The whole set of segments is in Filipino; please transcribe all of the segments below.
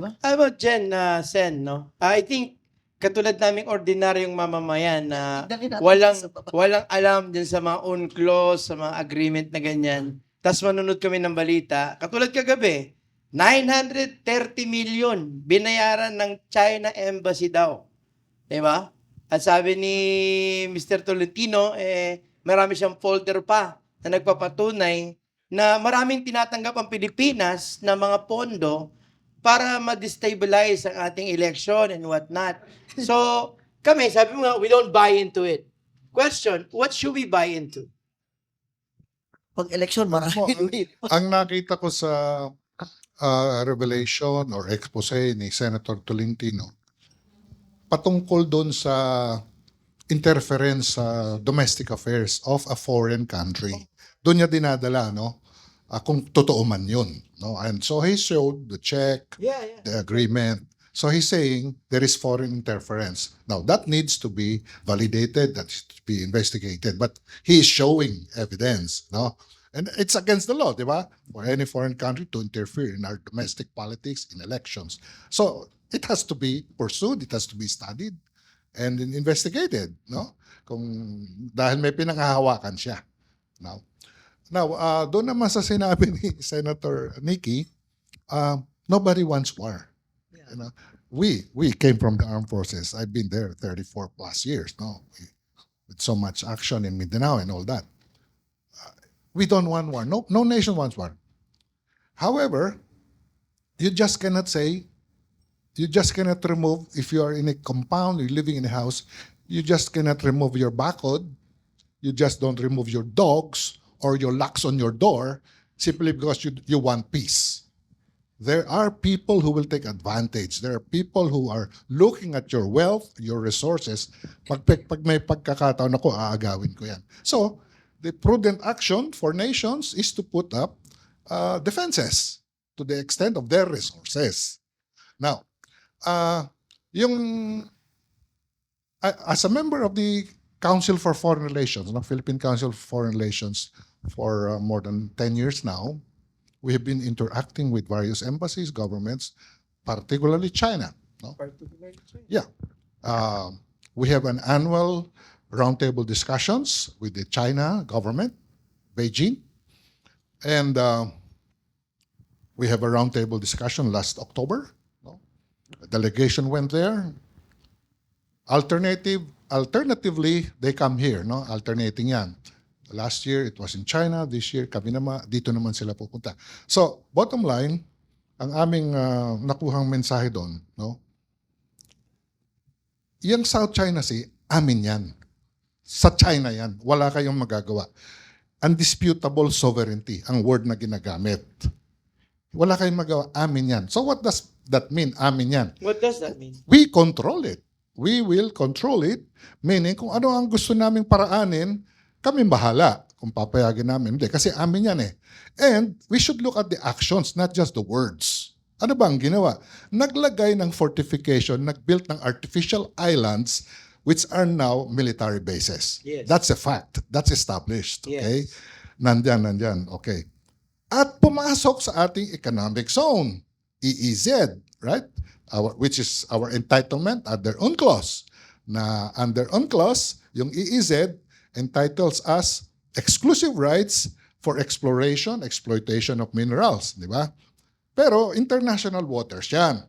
How about Jen, uh, Sen, no? I think, katulad naming ordinaryong mamamayan na walang walang alam din sa mga UNCLOS, sa mga agreement na ganyan. Tapos manunod kami ng balita. Katulad kagabi, 930 million binayaran ng China Embassy daw. Di ba? At sabi ni Mr. Tolentino, eh, marami siyang folder pa na nagpapatunay na maraming tinatanggap ang Pilipinas na mga pondo para ma-destabilize ang ating election and whatnot. So, kami, sabi mo nga, we don't buy into it. Question, what should we buy into? Pag election, marami. Ang nakita ko sa ah, revelation or expose ni Senator Tolentino, patungkol doon sa interference sa domestic affairs of a foreign country. Doon niya dinadala, no? Ah, kung totoo man yun. No? And so he showed the check, Yeah, yeah. the agreement. So he's saying there is foreign interference. Now that needs to be validated, that to be investigated. But he is showing evidence, no? And it's against the law, di ba? For any foreign country to interfere in our domestic politics, in elections. So it has to be pursued, it has to be studied, and investigated, no? Kung dahil may pinanghahawakan siya. Now, now uh, doon naman sa sinabi ni Senator Nikki, uh, nobody wants war. You know, we we came from the armed forces. I've been there 34 plus years. No, We- with so much action in Mindanao and all that. Uh, we don't want war. No, no nation wants war. However, you just cannot say. You just cannot remove if you are in a compound, you're living in a house. You just cannot remove your barcode. You just don't remove your dogs or your locks on your door simply because you you want peace there are people who will take advantage. There are people who are looking at your wealth, your resources. Pag, pag, may pagkakataon ako, aagawin ko yan. So, the prudent action for nations is to put up uh, defenses to the extent of their resources. Now, uh, yung a- as a member of the Council for Foreign Relations, no, Philippine Council for Foreign Relations for uh, more than 10 years now, we have been interacting with various embassies, governments, particularly China. No? Yeah. Um, we have an annual roundtable discussions with the China government, Beijing, and uh, we have a roundtable discussion last October. No? A delegation went there. Alternative, alternatively, they come here. No, alternating yan. Last year, it was in China. This year, kami naman, dito naman sila pupunta. So, bottom line, ang aming ah, nakuhang mensahe doon, no? Yung South China Sea, amin yan. Sa China yan. Wala kayong magagawa. Undisputable sovereignty, ang word na ginagamit. Wala kayong magawa, amin yan. So what does that mean, amin yan? What does that mean? we control it. We will control it. Meaning, kung ano ang gusto naming paraanin, kami bahala kung papayagan namin. Hindi, kasi amin yan eh. And we should look at the actions, not just the words. Ano ba ang ginawa? Naglagay ng fortification, nagbuilt ng artificial islands which are now military bases. Yes. That's a fact. That's established. Okay? Yes. Nandyan, nandyan. Okay. At pumasok sa ating economic zone, EEZ, right? Our, which is our entitlement under UNCLOS. Na under UNCLOS, yung EEZ entitles us exclusive rights for exploration, exploitation of minerals, di ba? Pero international waters yan.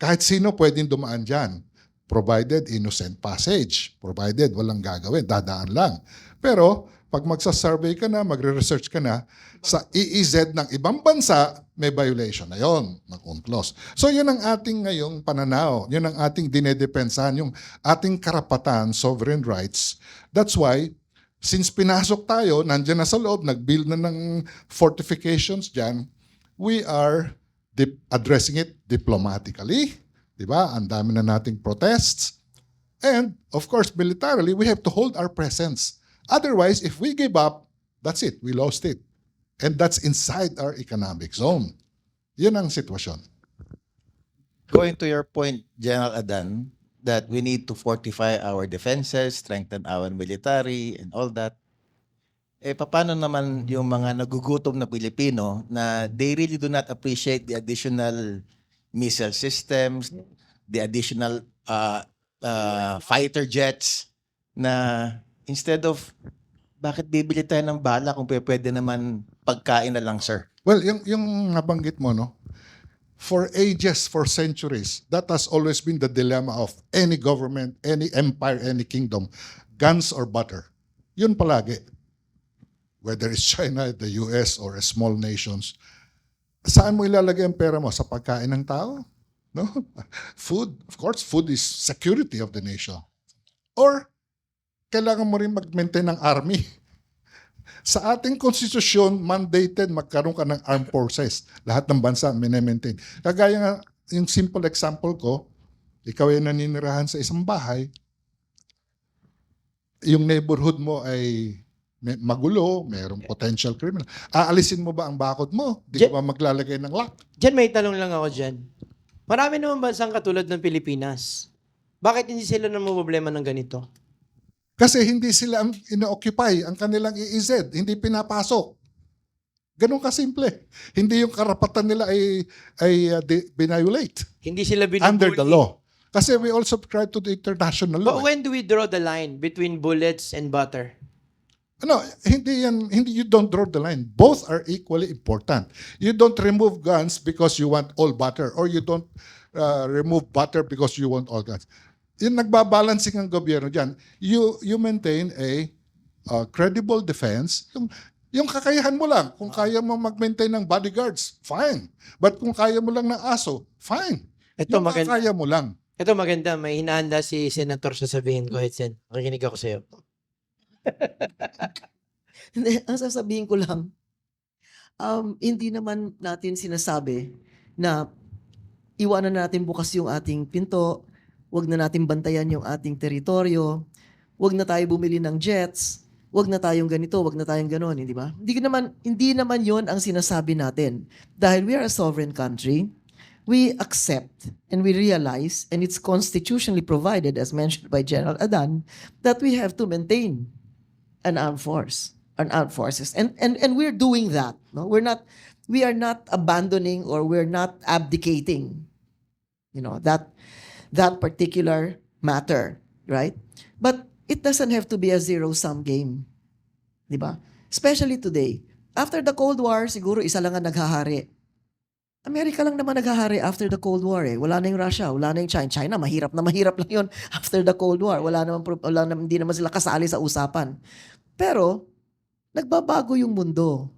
Kahit sino pwedeng dumaan dyan. Provided innocent passage. Provided walang gagawin, dadaan lang. Pero pag magsa-survey ka na, magre-research ka na, sa EEZ ng ibang bansa, may violation na yon ng UNCLOS. So yun ang ating ngayong pananaw. Yun ang ating dinedepensahan, yung ating karapatan, sovereign rights. That's why, since pinasok tayo, nandyan na sa loob, nag-build na ng fortifications dyan, we are addressing it diplomatically. Di ba? Ang dami na nating protests. And, of course, militarily, we have to hold our presence. Otherwise, if we give up, that's it. We lost it. And that's inside our economic zone. Yun ang sitwasyon. Going to your point, General Adan, that we need to fortify our defenses, strengthen our military, and all that. Eh, paano naman yung mga nagugutom na Pilipino na they really do not appreciate the additional missile systems, the additional uh, uh, fighter jets na instead of bakit bibili tayo ng bala kung pwede naman pagkain na lang, sir? Well, yung, yung nabanggit mo, no? For ages, for centuries, that has always been the dilemma of any government, any empire, any kingdom. Guns or butter. Yun palagi. Whether it's China, the US, or small nations. Saan mo ilalagay ang pera mo? Sa pagkain ng tao? No? Food. Of course, food is security of the nation. Or, kailangan mo rin mag-maintain ng army. Sa ating konstitusyon, mandated magkaroon ka ng armed forces. Lahat ng bansa minemaintain. Kagaya nga, yung simple example ko, ikaw ay naninirahan sa isang bahay, yung neighborhood mo ay may magulo, mayroong potential criminal. Aalisin mo ba ang bakod mo? Di ka ba maglalagay ng lock? Diyan may tanong lang ako dyan. Marami naman bansang katulad ng Pilipinas. Bakit hindi sila na problema ng ganito? Kasi hindi sila ang ino-occupy ang kanilang EEZ, hindi pinapasok. Ganun kasimple. Hindi yung karapatan nila ay, ay uh, binviolate Hindi sila binubuli. under the law. Kasi we all subscribe to the international law. But when do we draw the line between bullets and butter? No, hindi yan, hindi, you don't draw the line. Both are equally important. You don't remove guns because you want all butter or you don't uh, remove butter because you want all guns. Yung nagbabalancing ang gobyerno dyan, you, you maintain a uh, credible defense. Yung, yung kakayahan mo lang. Kung kaya mo mag-maintain ng bodyguards, fine. But kung kaya mo lang ng aso, fine. Ito yung maganda. kaya mo lang. Ito maganda. May hinahanda si Senator sasabihin ko. Ahead, Sen. Makikinig ako sa'yo. Ang sasabihin ko lang, um, hindi naman natin sinasabi na iwanan natin bukas yung ating pinto, wag na natin bantayan yung ating teritoryo, wag na tayo bumili ng jets, wag na tayong ganito, wag na tayong ganon, hindi ba? Hindi naman, hindi naman yon ang sinasabi natin. Dahil we are a sovereign country, we accept and we realize, and it's constitutionally provided, as mentioned by General Adan, that we have to maintain an armed force, an armed forces, and and and we're doing that. No, we're not, we are not abandoning or we're not abdicating. You know that that particular matter, right? But it doesn't have to be a zero sum game, di ba? Especially today, after the Cold War, siguro isa lang ang naghahari. Amerika lang naman naghahari after the Cold War eh. Wala na yung Russia, wala na yung China. China, mahirap na mahirap lang yun after the Cold War. Wala naman, wala naman, hindi naman sila kasali sa usapan. Pero, nagbabago yung mundo.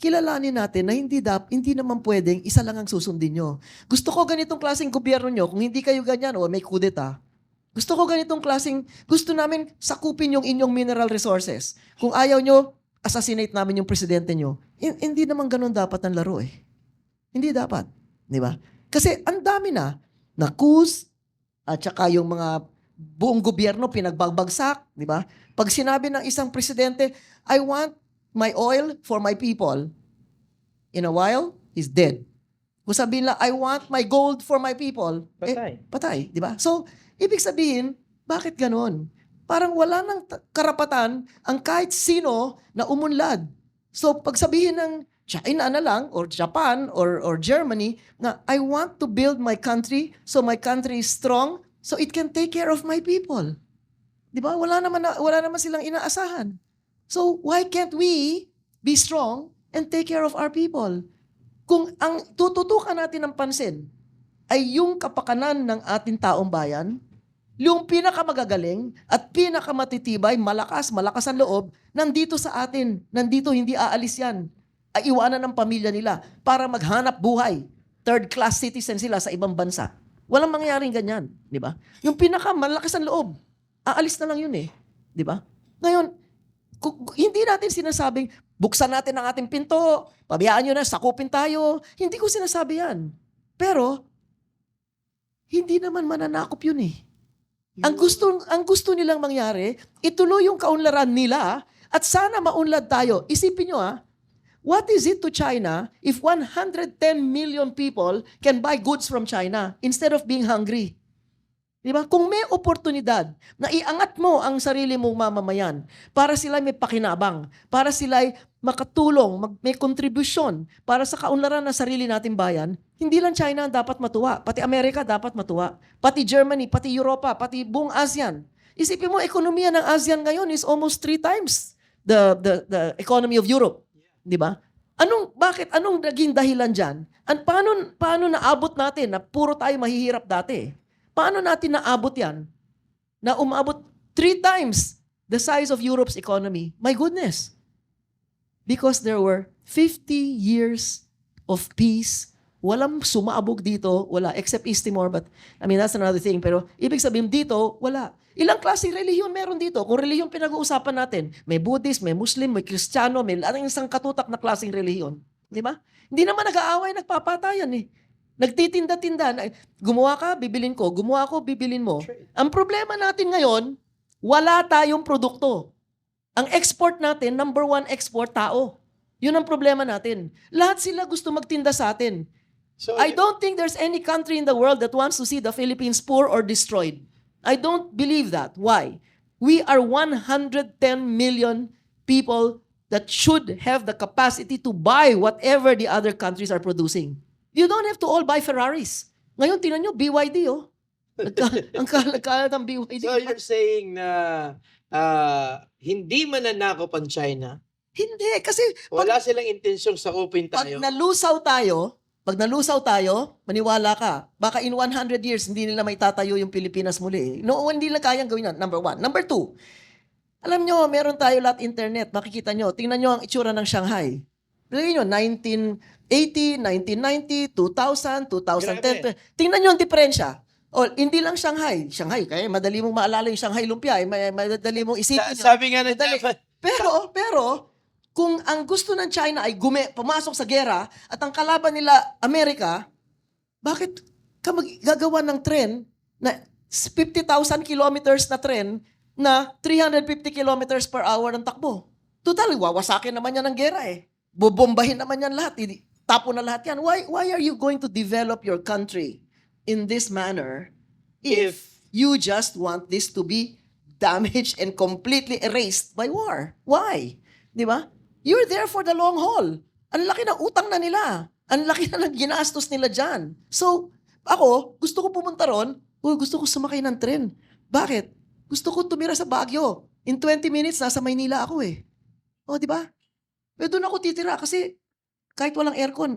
Kilalanin natin na hindi dap, hindi naman pwedeng isa lang ang susundin nyo. Gusto ko ganitong klaseng gobyerno nyo, kung hindi kayo ganyan, o may kudeta. Gusto ko ganitong klaseng, gusto namin sakupin yung inyong mineral resources. Kung ayaw nyo, assassinate namin yung presidente nyo. Hin- hindi naman ganun dapat ang laro eh. Hindi dapat. Di ba? Kasi ang dami na, na coups, at saka yung mga buong gobyerno pinagbabagsak, di ba? Pag sinabi ng isang presidente, I want my oil for my people, in a while, he's dead. Kung sabihin lang, I want my gold for my people, eh, Patay. patay, di ba? So, ibig sabihin, bakit ganon? Parang wala nang ta- karapatan ang kahit sino na umunlad. So, pag sabihin ng China na lang, or Japan, or, or Germany, na I want to build my country so my country is strong so it can take care of my people. Di ba? Wala naman, na, wala naman silang inaasahan. So, why can't we be strong and take care of our people? Kung ang tututukan natin ng pansin ay yung kapakanan ng ating taong bayan, yung pinakamagagaling at pinakamatitibay, malakas, malakas ang loob, nandito sa atin. Nandito, hindi aalis yan. Ay iwanan ng pamilya nila para maghanap buhay. Third class citizen sila sa ibang bansa. Walang mangyaring ganyan, di ba? Yung pinakamalakas ang loob, aalis na lang yun eh. Di ba? Ngayon, hindi natin sinasabing, buksan natin ang ating pinto, pabayaan nyo na, sakupin tayo. Hindi ko sinasabi yan. Pero, hindi naman mananakop yun eh. Ang gusto, ang gusto nilang mangyari, ituloy yung kaunlaran nila at sana maunlad tayo. Isipin nyo ah, what is it to China if 110 million people can buy goods from China instead of being hungry? Di ba? Kung may oportunidad na iangat mo ang sarili mong mamamayan para sila may pakinabang, para sila makatulong, mag, may kontribusyon para sa kaunlaran ng sarili nating bayan, hindi lang China ang dapat matuwa, pati Amerika dapat matuwa, pati Germany, pati Europa, pati buong ASEAN. Isipin mo, ekonomiya ng ASEAN ngayon is almost three times the, the, the economy of Europe. Di ba? Anong, bakit? Anong naging dahilan dyan? An, paano, paano naabot natin na puro tayo mahihirap dati? Paano natin naabot yan? Na umabot three times the size of Europe's economy. My goodness. Because there were 50 years of peace. Walang sumaabog dito, wala, except East Timor, but I mean, that's another thing. Pero ibig sabihin dito, wala. Ilang klaseng relihiyon meron dito? Kung relihiyon pinag-uusapan natin, may Buddhist, may Muslim, may Kristiyano, may lahat isang katutak na klaseng relihiyon. Di ba? Hindi naman nag-aaway, nagpapatayan eh. Nagtitinda-tinda. na- Gumawa ka, bibilin ko. Gumawa ko, bibilin mo. Ang problema natin ngayon, wala tayong produkto. Ang export natin, number one export, tao. Yun ang problema natin. Lahat sila gusto magtinda sa atin. So, I don't think there's any country in the world that wants to see the Philippines poor or destroyed. I don't believe that. Why? We are 110 million people that should have the capacity to buy whatever the other countries are producing. You don't have to all buy Ferraris. Ngayon, tinan nyo, BYD, oh. Nagka- ang kalat ng BYD. so you're saying na ah, hindi mananakop ang China, Hindi, kasi wala silang intensyong sakupin pag tayo. nalusaw tayo, pag nalusaw tayo, maniwala ka, baka in 100 years, hindi nila may tatayo yung Pilipinas muli. eh. No, hindi nila kayang gawin yan. Number one. Number two, alam nyo, meron tayo lahat internet. Makikita nyo. Tingnan nyo ang itsura ng Shanghai. Tingnan nyo, 1980, 1990, 2000, 2010. Tingnan nyo ang diferensya. O, hindi lang Shanghai. Shanghai, kaya madali mong maalala yung Shanghai Lumpia. Eh, may- madali mong isipin. Sa- yun. sabi nga ng Madali. Japan, Pero, pero, kung ang gusto ng China ay gume, pumasok sa gera at ang kalaban nila Amerika, bakit ka mag- gagawa ng tren na 50,000 kilometers na tren na 350 kilometers per hour ang takbo? Total, wawasakin naman yan ng gera eh. Bobombahin naman yan lahat. Tapo na lahat yan. Why, why are you going to develop your country in this manner if you just want this to be damaged and completely erased by war? Why? Di ba? You're there for the long haul. Ang laki ng utang na nila. Ang laki na ng ginastos nila dyan. So, ako, gusto ko pumunta ron. Uy, gusto ko sumakay ng tren. Bakit? Gusto ko tumira sa Baguio. In 20 minutes, nasa Maynila ako eh. O, di ba? Pero doon ako titira kasi kahit walang aircon,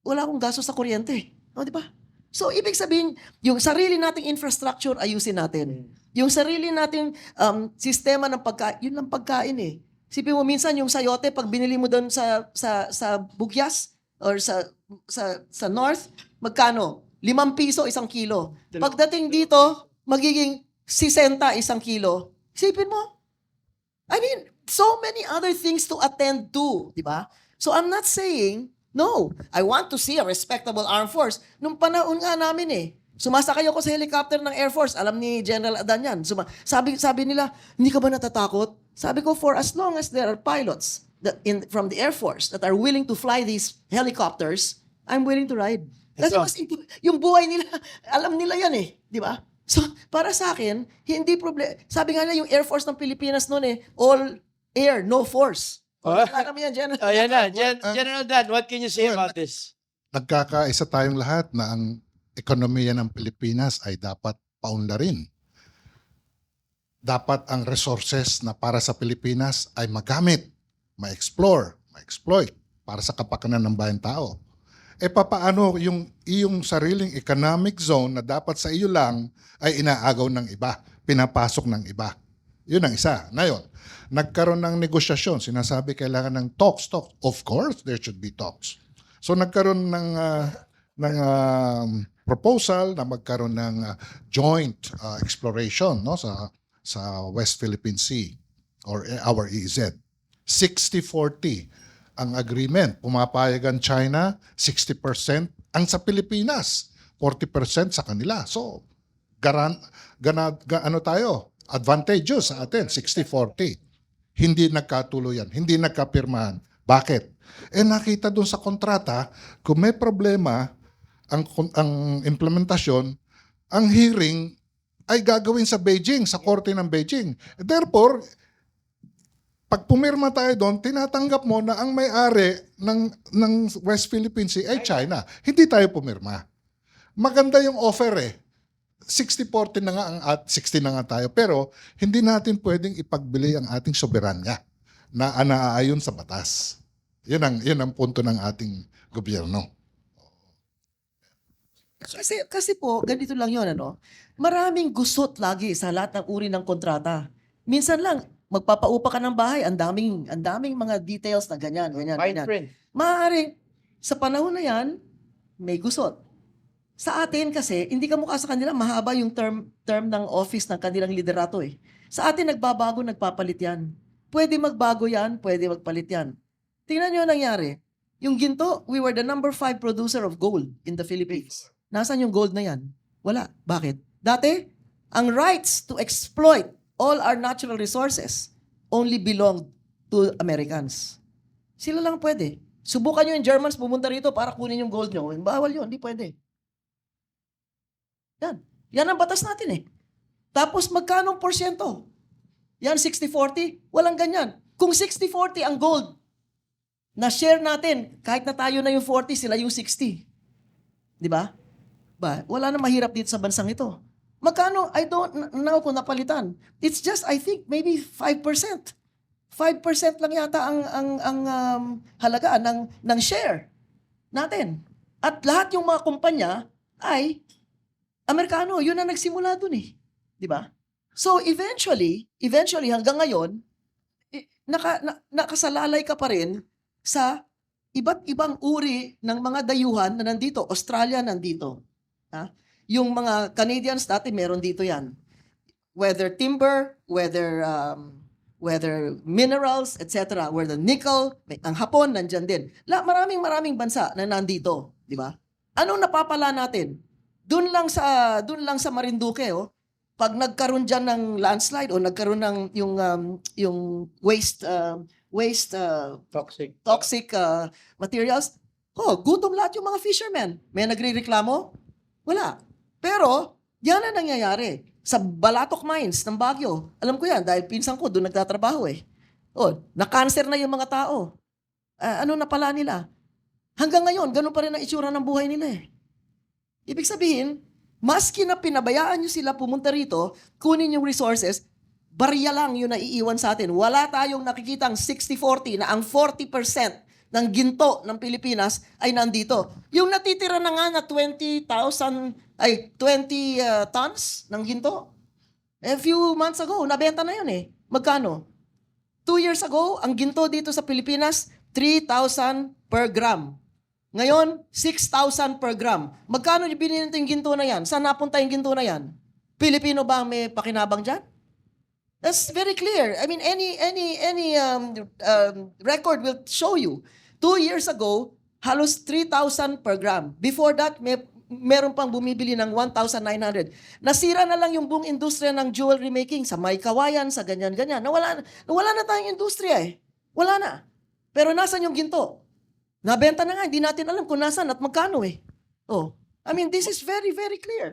wala akong gasto sa kuryente. O, di ba? So, ibig sabihin, yung sarili nating infrastructure, ayusin natin. Yung sarili nating um, sistema ng pagkain, yun lang pagkain eh. Sipin mo minsan yung sayote pag binili mo doon sa sa sa Bugyas or sa sa sa North, magkano? Limang piso isang kilo. Pagdating dito, magiging 60 isang kilo. Sipin mo. I mean, so many other things to attend to, di ba? So I'm not saying, no, I want to see a respectable armed force. Nung panahon nga namin eh, sumasakay ako sa helicopter ng Air Force, alam ni General Adan yan. Suma- sabi, sabi nila, hindi ka ba natatakot? Sabi ko, for as long as there are pilots that in, from the Air Force that are willing to fly these helicopters, I'm willing to ride. Kasi So- mas yung buhay nila, alam nila yan eh, di ba? So, para sa akin, hindi problema. Sabi nga nila yung Air Force ng Pilipinas noon eh, all air, no force. Oh. Wala kami yan, General. Oh, yan na. Gen- Ah. General Dan, what can you say Well, about this? Nagkakaisa tayong lahat na ang ekonomiya ng Pilipinas ay dapat paunlarin. Dapat ang resources na para sa Pilipinas ay magamit, ma-explore, ma-exploit para sa kapakanan ng bayan tao. E papaano yung iyong sariling economic zone na dapat sa iyo lang ay inaagaw ng iba, pinapasok ng iba. Yun ang isa. Ngayon, nagkaroon ng negosasyon. Sinasabi kailangan ng talks, talks. Of course, there should be talks. So nagkaroon ng ah, ng um, proposal na magkaroon ng ah, joint ah, exploration no sa sa West Philippine Sea or eh, our EEZ. 60-40 ang agreement. Pumapayag ang China 60% ang sa Pilipinas, 40% sa kanila. So garan gana, ga- ano tayo? Advantageous sa atin 60-40. Hindi nagkatuloyan, hindi nagkapirmahan. Bakit? Eh nakita doon sa kontrata, kung may problema ang, ang implementasyon, ang hearing ay gagawin sa Beijing, sa korte ng Beijing. Therefore, pag pumirma tayo doon, tinatanggap mo na ang may-ari ng, ng West Philippine Sea ay China. Hindi tayo pumirma. Maganda yung offer eh. 60-40 na nga ang at 60 na nga tayo. Pero hindi natin pwedeng ipagbili ang ating soberanya na anaayon sa batas. Yun ang, yun ang punto ng ating gobyerno. Kasi, kasi po, ganito lang yon ano. Maraming gusot lagi sa lahat ng uri ng kontrata. Minsan lang, magpapaupa ka ng bahay, ang daming, ang daming mga details na ganyan, ganyan, Fine ganyan. print. Maaaring, sa panahon na yan, may gusot. Sa atin kasi, hindi ka mukha sa kanila, mahaba yung term, term ng office ng kanilang liderato eh. Sa atin, nagbabago, nagpapalit yan. Pwede magbago yan, pwede magpalit yan. Tingnan nyo ang nangyari. Yung ginto, we were the number five producer of gold in the Philippines. Nasaan yung gold na yan? Wala. Bakit? Dati, ang rights to exploit all our natural resources only belonged to Americans. Sila lang pwede. Subukan nyo yung Germans pumunta rito para kunin yung gold nyo. Bawal yun, hindi pwede. Yan. Yan ang batas natin eh. Tapos magkano porsyento? Yan, 60-40? Walang ganyan. Kung 60-40 ang gold, na share natin, kahit na tayo na yung 40, sila yung 60. Di ba? Ba, wala na mahirap dito sa bansang ito. Magkano? I don't know kung napalitan. It's just, I think, maybe 5%. 5% lang yata ang, ang, ang um, halagaan ng, ng share natin. At lahat yung mga kumpanya ay Amerikano. Yun ang nagsimula dun eh. Di ba? So eventually, eventually hanggang ngayon, i- naka, na, nakasalalay ka pa rin sa iba't ibang uri ng mga dayuhan na nandito. Australia nandito. Ha? Yung mga Canadians dati meron dito yan. Whether timber, whether um, whether minerals, etc. Whether nickel, may, ang Hapon nandyan din. La, maraming maraming bansa na nandito, di ba? Anong napapala natin? Doon lang sa doon lang sa Marinduque, oh. Pag nagkaroon diyan ng landslide o nagkaroon ng yung um, yung waste uh, waste uh, Toxic. toxic uh, materials, oh, gutom lahat yung mga fishermen. May nagrereklamo? Wala. Pero, yan ang nangyayari. Sa Balatok Mines ng Baguio, alam ko yan dahil pinsan ko doon nagtatrabaho eh. Oh, na-cancer na yung mga tao. Ah, ano na pala nila? Hanggang ngayon, ganun pa rin ang itsura ng buhay nila eh. Ibig sabihin, maski na pinabayaan nyo sila pumunta rito, kunin yung resources, barya lang yung naiiwan sa atin. Wala tayong nakikitang 60-40 na ang 40% ng ginto ng Pilipinas ay nandito. Yung natitira na nga na 20,000, ay 20 uh, tons ng ginto. A few months ago, nabenta na yun eh. Magkano? Two years ago, ang ginto dito sa Pilipinas, 3,000 per gram. Ngayon, 6,000 per gram. Magkano binili yung ginto na yan? Saan napunta yung ginto na yan? Pilipino ba ang may pakinabang dyan? That's very clear. I mean, any any any um, um, record will show you. Two years ago, halos 3,000 per gram. Before that, may meron pang bumibili ng 1,900. Nasira na lang yung buong industriya ng jewelry making sa may kawayan, sa ganyan-ganyan. Nawala, nawala na tayong industriya eh. Wala na. Pero nasan yung ginto? Nabenta na nga, hindi natin alam kung nasan at magkano eh. Oh, I mean, this is very, very clear.